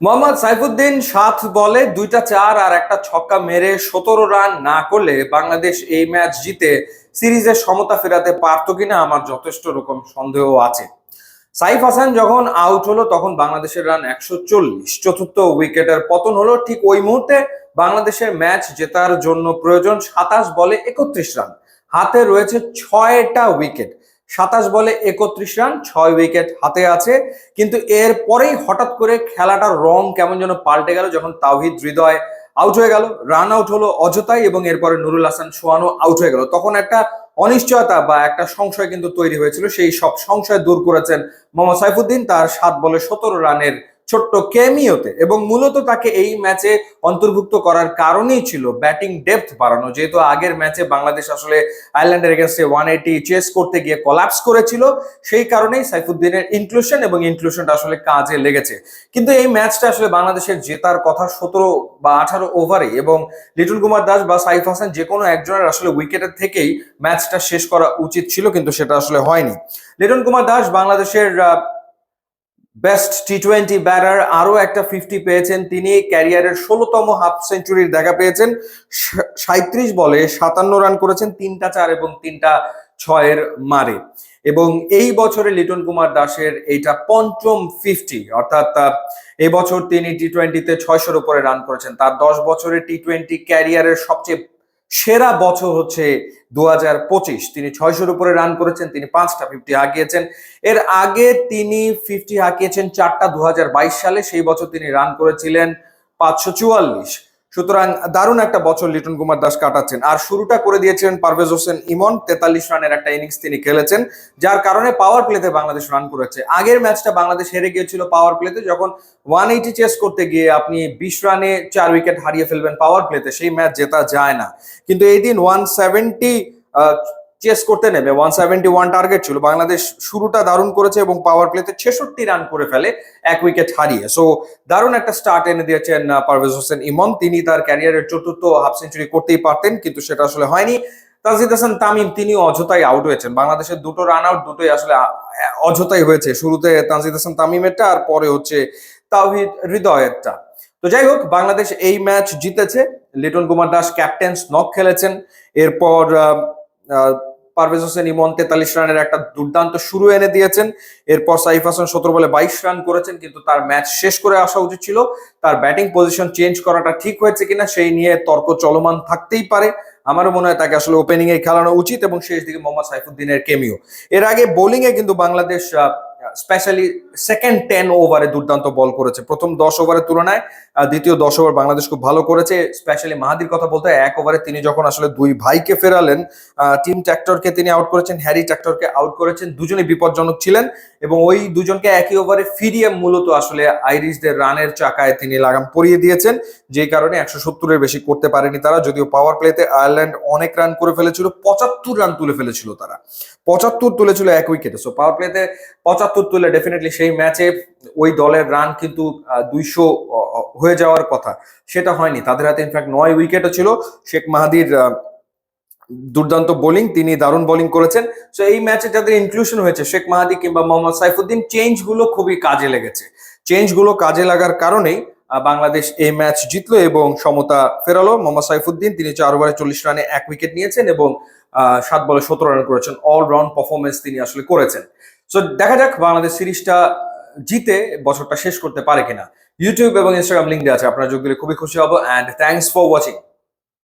মোহাম্মদ সাইফুদ্দিন সাত বলে দুইটা চার আর একটা ছক্কা মেরে সতেরো রান না করলে বাংলাদেশ এই ম্যাচ জিতে সিরিজের সমতা ফেরাতে পারতো কিনা আমার যথেষ্ট রকম সন্দেহ আছে। সাইফ হাসান যখন আউট হলো, তখন বাংলাদেশের রান একশো চল্লিশ। চতুর্থ উইকেটের পতন হলো ঠিক ওই মুহূর্তে বাংলাদেশের ম্যাচ জেতার জন্য প্রয়োজন সাতাশ বলে একত্রিশ রান। হাতে রয়েছে ছয়টা উইকেট। সাতাশ বলে একত্রিশ রান, ছয় উইকেট হাতে আছে। কিন্তু এর পরেই হঠাৎ করে খেলাটার রং কেমন যেন পাল্টে গেল যখন তাওহিদ হৃদয় আউট হয়ে গেল। রান আউট হলো অযথাই এবং এরপরে নুরুল হাসান সোয়ানো আউট হয়ে গেল। তখন একটা অনিশ্চয়তা বা একটা সংশয় কিন্তু তৈরি হয়েছিল। সেই সব সংশয় দূর করেছেন মোহাম্মদ সাইফুদ্দিন। তার সাত বলে সতেরো রানের ছোট্ট ক্যামিওতে এবং মূলত তাকে এই ম্যাচে অন্তর্ভুক্ত করার কারণেই ছিল ব্যাটিং ডেপথ বাড়ানো। যেহেতু আগের ম্যাচে বাংলাদেশ আসলে আয়ারল্যান্ডের এগেনস্টে ওয়ান এইটি চেস করতে গিয়ে কলাপস করেছিল, সেই কারণেই সাইফুদ্দিনের ইনক্লুশন এবং ইনক্লুশনটা আসলে কাজে লেগেছে। কিন্তু এই ম্যাচটা আসলে বাংলাদেশের জেতার কথা সতেরো বা আঠারো ওভারে এবং লিটন কুমার দাস বা সাইফ হাসান যে কোনো একজনের আসলে উইকেটের থেকেই ম্যাচটা শেষ করা উচিত ছিল, কিন্তু সেটা আসলে হয়নি। লিটন কুমার দাস বাংলাদেশের বেস্ট টি টোয়েন্টি ব্যাটার আরও একটা ফিফটি পেয়েছেন তিনি ক্যারিয়ারের ষোলোতম হাফ সেঞ্চুরির দেখা পেয়েছেন। সাঁত্রিশ বলে সাতান্ন রান করেছেন তিনটা চার এবং তিনটা ছয়ের মারে। এবং এই বছরে লিটন কুমার দাসের এইটা পঞ্চম ফিফটি অর্থাৎ আহ, এই বছর তিনি টি টোয়েন্টিতে ছয়শোর উপরে রান করেছেন। তার দশ বছরের টি টোয়েন্টি ক্যারিয়ারের সবচেয়ে সেরা বছর হচ্ছে দু তিনি ছয়শোর উপরে রান করেছেন, তিনি পাঁচটা ফিফটি হাঁকিয়েছেন। এর আগে তিনি ফিফটি হাঁকিয়েছেন, চারটা দু হাজার বাইশ সালে। সেই বছর তিনি রান করেছিলেন পাঁচশো চুয়াল্লিশ। সুতরাং দারুণ একটা বছর লিটন কুমার দাস কাটাচ্ছেন। আর শুরুটা করে দিয়েছিলেন পারভেজ হোসেন ইমন, তেতাল্লিশ রানের একটা ইনিংস তিনি খেলেছেন, যার কারণে পাওয়ার প্লেতে বাংলাদেশ রান করেছে। আগের ম্যাচটা বাংলাদেশ হেরে গিয়েছিল পাওয়ার প্লেতে যখন ওয়ান এইটি চেস করতে গিয়ে আপনি বিশ রানে চার উইকেট হারিয়ে ফেলবেন পাওয়ার প্লেতে সেই ম্যাচ জেতা যায় না। কিন্তু এই দিন ওয়ান সেভেন্টি চেস করতে নেবে। ওয়ান সেভেন্টি ওয়ান টার্গেট ছিল। বাংলাদেশ শুরুটা দারুণ করেছে এবং পাওয়ার প্লেতে ছেষট্টি রান করে ফেলে, এক উইকেট হারিয়ে। সো দারুণ একটা স্টার্ট এনে দিয়েছেন পারভেজ হোসেন ইমন। তিনি তার ক্যারিয়ারের চতুর্থ হাফ সেঞ্চুরি করতেই পারতেন, কিন্তু সেটা আসলে হয়নি। তাজিদ হাসান তামিম, তিনিও অযথাই আউট হয়েছেন। বাংলাদেশের দুটো রান আউট দুটোই আসলে অযথাই হয়েছে। শুরুতে তাজিদ হাসান তামিমেরটা, আর পরে হচ্ছে তাওহিদ হৃদয়েরটা। তো যাই হোক, বাংলাদেশ এই ম্যাচ জিতেছে। লিটন কুমার দাস ক্যাপ্টেন নক খেলেছেন। এরপর পারভেজ হোসেন ইমন তেতাল্লিশ রানের একটা দুর্দান্ত শুরু এনে দিয়েছেন। এরপর সাইফ হাসান সতেরো বলে বাইশ রান করেছেন, কিন্তু তার ম্যাচ শেষ করে আসা উচিত ছিল। তার ব্যাটিং পজিশন চেঞ্জ করাটা ঠিক হয়েছে কিনা সেই নিয়ে তর্ক চলমান থাকতেই পারে। আমারও মনে হয় তাকে আসলে ওপেনিং এ খেলানো উচিত এবং শেষ দিকে মোহাম্মদ সাইফুদ্দিনের কেমিও এর আগে বোলিং এ কিন্তু বাংলাদেশ স্পেশালি সেকেন্ড টেন ওভারে দুর্দান্ত বল করেছে। প্রথম দশ ওভারের তুলনায় দ্বিতীয় দশ ওভার বাংলাদেশ খুব ভালো করেছে। স্পেশালি মাহাদির কথা বলতে এক ওভারে তিনি যখন আসলে দুই ভাইকে ফেরালেন টিম ট্র্যাক্টরকে তিনি আউট করেছেন হ্যারি ট্র্যাক্টরকে আউট করেছেন, দুজনেই বিপজ্জনক ছিলেন এবং ওই দুজনকে একই ওভারে ফিরিয়ে মূলত আসলে আইরিশদের রানের চাকায় তিনি লাগাম পরিয়ে দিয়েছেন যে কারণে একশো সত্তরের বেশি করতে পারেনি তারা। যদিও পাওয়ার প্লেতে আয়ারল্যান্ড অনেক রান করে ফেলেছিল, পঁচাত্তর রান তুলে ফেলেছিল তারা। পঁচাত্তর তুলেছিল এক উইকেটে সো পাওয়ার প্লেতে পঁচাত্তর তুলে ডেফিনেটলি সেই ম্যাচে ওই দলের রান কিন্তু দুইশো হয়ে যাওয়ার কথা। সেটা হয়নি। তাদের হাতে ইনফ্যাক্ট নয় উইকেটও ছিল। শেখ মাহাদির দুর্দান্ত বোলিং তিনি দারুণ বোলিং করেছেন। সো এই ম্যাচে যাদের ইনক্লুশন হয়েছে, শেখ মাহাদি কিংবা মোহাম্মদ সাইফুদ্দিন চেঞ্জগুলো খুবই কাজে লেগেছে। চেঞ্জগুলো কাজে লাগার কারণেই বাংলাদেশ এই ম্যাচ জিতলো এবং সমতা ফেরালো। মোহাম্মদ সাইফুদ্দিন, তিনি চার ওভারে চল্লিশ রানে এক উইকেট নিয়েছেন এবং সাত বলে সতেরো রান করেছেন। অলরাউন্ড পারফরমেন্স তিনি আসলে করেছেন। সো দেখা যাক বাংলাদেশ সিরিজটা জিতে বছরটা শেষ করতে পারে কিনা। ইউটিউব এবং ইনস্টাগ্রাম লিঙ্ক দেওয়া আছে, আপনার যোগ দিলে খুবই খুশি হব অ্যান্ড থ্যাংকস ফর ওয়াচিং